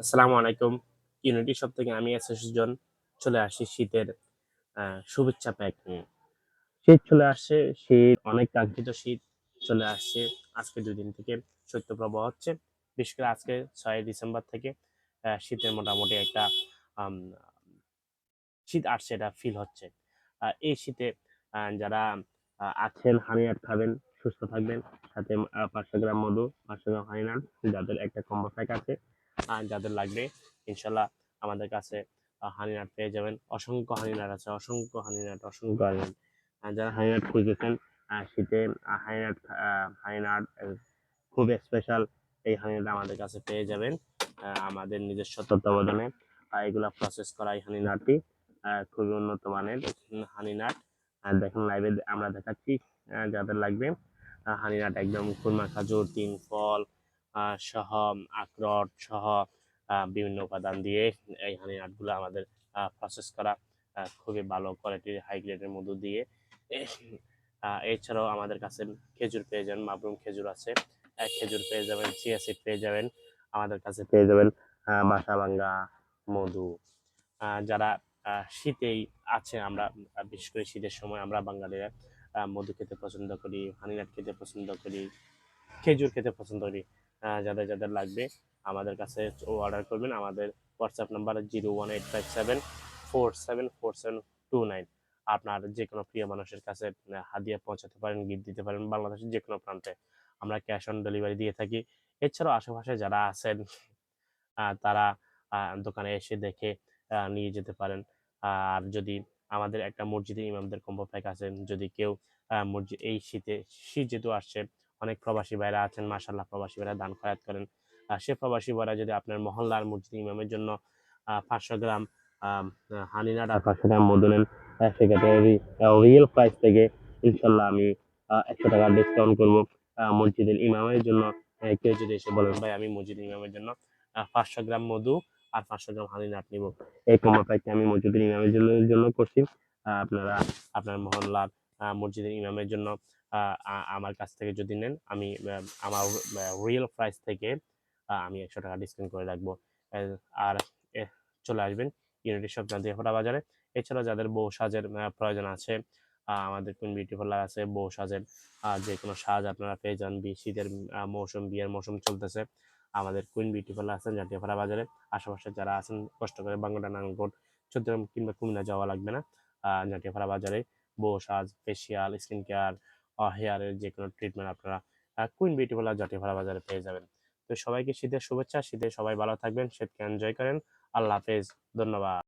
আসসালামু আলাইকুম। Unity shop থেকে আমি জন চলে আসি শীতের শুভেচ্ছা প্যাক নিয়ে। শীত চলে আসছে, শীত, অনেক কাঙ্ক্ষিত শীত চলে আসছে। আজকে দুই দিন থেকে শৈত্যপ্রবাহ হচ্ছে। বিশেষ করে আজকে ছয় ডিসেম্বর থেকে শীতের মোটামুটি একটা শীত আসছে, এটা ফিল হচ্ছে। এই শীতে যারা আছেন হানিয়ার খাবেন, সুস্থ থাকবেন, সাথে পাঁচশো গ্রাম মধু, পাঁচশো গ্রাম হানিনাট যাদের একটা কম্বো প্যাক আছে যাদের লাগবে, ইনশাল্লাহ আমাদের কাছে হানিনাট পেয়ে যাবেন। অসংখ্য হানিনাট আছে, অসংখ্য হানিনাট অসংখ্য হানিনাট যারা হানিনাট খুঁজতেছেন শীতে হানিনাট হানিনাট খুব স্পেশাল এই হানিনাট আমাদের কাছে পেয়ে যাবেন আমাদের নিজস্ব তত্ত্বাবধানে। এগুলা প্রসেস করা এই হানিনাটটি খুবই উন্নত মানের হানিনাট দেখেন লাইভে আমরা দেখাচ্ছি যাদের লাগবে হানিনাট একদম খুরমা, খাজুর, তিন, ফল সহ আখরোট সহ বিভিন্ন উপাদান দিয়ে এই হানি নাটগুলো আমাদের প্রসেস করা খুবই ভালো কোয়ালিটির হাই গ্রেডের মধু দিয়ে। এছাড়াও আমাদের কাছে খেজুর পেয়ে যাবেন মাবরুম খেজুর আছে। খেজুর পেয়ে যাবেন সিড পেয়ে যাবেন আমাদের কাছে পেয়ে যাবেন আহ, বাসা ভাঙ্গা মধু যারা শীতেই আছে আমরা বিশেষ করে শীতের সময় আমরা বাঙালিরা মধু খেতে পছন্দ করি হানিনাট খেতে পছন্দ করি খেজুর খেতে পছন্দ করি। যাদের যাদের লাগবে, আমাদের কাছে অর্ডার করবেন। আমাদের WhatsApp number zero one eight five seven four seven four seven two nine আপনার যে কোনো প্রিয় মানুষের কাছে হাদিয়া পৌঁছাতে পারেন গিফট দিতে পারেন বাংলাদেশের যে কোনো প্রান্তে। আমরা ক্যাশ অন ডেলিভারি দিয়ে থাকি। এছাড়াও আশেপাশে যারা আছেন তারা দোকানে এসে দেখে নিয়ে যেতে পারেন। আর যদি আমাদের একটা মসজিদে ইমামদের কম্বো প্যাক আছেন, যদি কেউ মসজিদ, এই শীতে, শীত যেহেতু আসছে অনেক প্রবাসী ভাইরা আছেন মাসাল্লাহ প্রবাসী ভাইরা দান খয়াত করেন। সে প্রবাসী ভাইরা যদি আপনার মহল্লার মসজিদ ইমামের জন্য পাঁচশো গ্রাম হানিনাট আর পাঁচশো গ্রাম মধু নেন সেক্ষেত্রে রিয়েল প্রাইস থেকে ইনশাল্লাহ আমি একশো টাকা ডিসকাউন্ট করব মসজিদের ইমামের জন্য। কেউ যদি এসে বলেন, ভাই, আমি মসজিদ ইমামের জন্য পাঁচশো গ্রাম মধু আর পাঁচশো গ্রাম হানিনাট নিব। এই কম্বো প্যাকটি আমি মসজিদের ইমামের জন্য জন্য করছি। আপনারা আপনার মহল্লার মসজিদের ইমামের জন্য আমার কাছ থেকে যদি নেন আমি আমার রিয়েল প্রাইস থেকে আমি একশো টাকা ডিসকাউন্ট করে রাখব। আর চলে আসবেন ইউনিটি শপ জানতে ফোটা বাজারে। এছাড়া যাদের বউ সাজের প্রয়োজন আছে আমাদের কোন বিউটি পার্লার আছে বউ সাজের যে কোনো সাজ আপনারা পেয়ে যান। শীতের মৌসুম বিয়ের মৌসুম চলতেছে আমাদের কুইন বিউটি পার্লার আছেন জাতীয়পাড়া বাজারে। আশেপাশে যারা আছেন কষ্ট করে বাংলা নাঙ্গল চট্টগ্রাম কিংবা কুমিল্লা যাওয়া লাগবে না আহ, জাতীয়পাড়া বাজারে। বউ সাজ ফেসিয়াল স্কিন কেয়ার হেয়ারের যে কোনো ট্রিটমেন্ট আপনারা কুইন বিউটি পার্লার জাতীয়পাড়া বাজারে পেয়ে যাবেন। তো সবাইকে শীতের শুভেচ্ছা, শীতে সবাই ভালো থাকবেন, শীতকে এনজয় করেন। আল্লাহ হাফেজ, ধন্যবাদ।